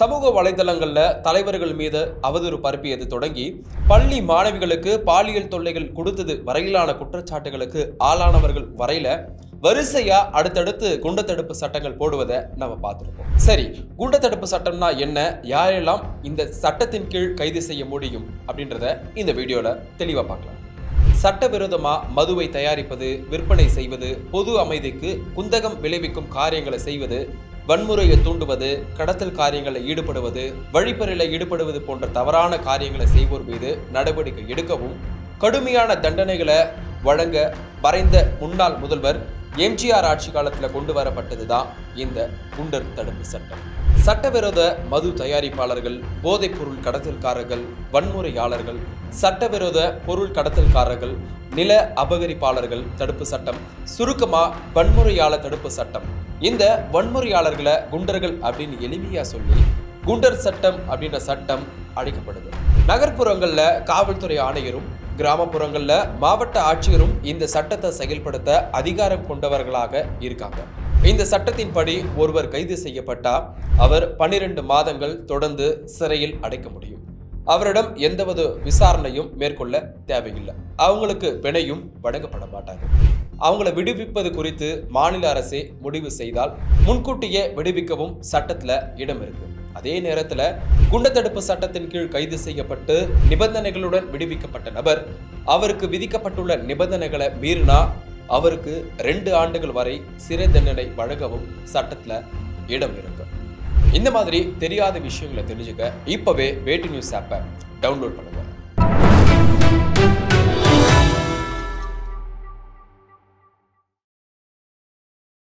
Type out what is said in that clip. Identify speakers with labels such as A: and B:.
A: சமூக வலைதளங்களில் தலைவர்கள் மீது அவதூறு பரப்பியது தொடங்கி பள்ளி மாணவிகளுக்கு பாலியல் தொல்லைகள் கொடுத்தது வரையிலான குற்றச்சாட்டுகளுக்கு ஆளானவர்கள் வரையில வரிசையா அடுத்தடுத்து குண்ட தடுப்பு சட்டங்கள் போடுவதை நம்ம பார்த்துருக்கோம். சரி குண்ட தடுப்பு சட்டம்னா என்ன? யாரெல்லாம் இந்த சட்டத்தின் கீழ் கைது செய்ய முடியும் அப்படின்றத இந்த வீடியோல தெளிவா பார்க்கலாம். சட்டவிரோதமாக மதுவை தயாரிப்பது விற்பனை செய்வது பொது அமைதிக்கு குந்தகம் விளைவிக்கும் காரியங்களை செய்வது வன்முறையை தூண்டுவது கடத்தல் காரியங்களில் ஈடுபடுவது வழிப்பறையில் ஈடுபடுவது போன்ற தவறான காரியங்களை செய்வோர் மீது நடவடிக்கை எடுக்கவும் கடுமையான தண்டனைகளை வழங்க வரைந்த முன்னாள் முதல்வர் எம்ஜிஆர் ஆட்சி காலத்தில் கொண்டு வரப்பட்டது தான் இந்த குண்டர் தடுப்பு சட்டம். சட்டவிரோத மது தயாரிப்பாளர்கள் போதைப் பொருள் கடத்தல்காரர்கள் வன்முறையாளர்கள் சட்டவிரோத பொருள் கடத்தல்காரர்கள் நில அபகரிப்பாளர்கள் தடுப்பு சட்டம் சுருக்கமாக வன்முறையாளர் தடுப்பு சட்டம். இந்த வன்முறையாளர்களை குண்டர்கள் அப்படின்னு எளிமையா சொல்லி குண்டர் சட்டம் அப்படின்ற சட்டம் அழைக்கப்படுது நகர்ப்புறங்கள்ல காவல்துறை ஆணையரும் கிராமப்புறங்கள்ல மாவட்ட ஆட்சியரும் இந்த சட்டத்தை செயல்படுத்த அதிகாரம் கொண்டவர்களாக இருக்காங்க. இந்த சட்டத்தின்படி ஒருவர் கைது செய்யப்பட்டா அவர் பன்னிரண்டு மாதங்கள் தொடர்ந்து சிறையில் அடைக்க முடியும். அவரிடம் எந்தவொரு விசாரணையும் மேற்கொள்ள தேவையில்லை. அவங்களுக்கு பிணையும் வழங்கப்பட மாட்டாங்க. அவங்கள விடுவிப்பது குறித்து மாநில அரசே முடிவு செய்தால் முன்கூட்டியே விடுவிக்கவும் சட்டத்தில் இடம் இருக்கு. அதே நேரத்தில் குண்டத்தடுப்பு சட்டத்தின் கீழ் கைது செய்யப்பட்டு நிபந்தனைகளுடன் விடுவிக்கப்பட்ட நபர் அவருக்கு விதிக்கப்பட்டுள்ள நிபந்தனைகளை மீறினா அவருக்கு ரெண்டு ஆண்டுகள் வரை சிறை தண்டனை வழங்கவும் சட்டத்தில் இடம் இருக்கு. இந்த மாதிரி தெரியாத விஷயங்களை தெரிஞ்சுக்க இப்பவே வேட்டி நியூஸ் ஆப்பை டவுன்லோட் பண்ணுங்க.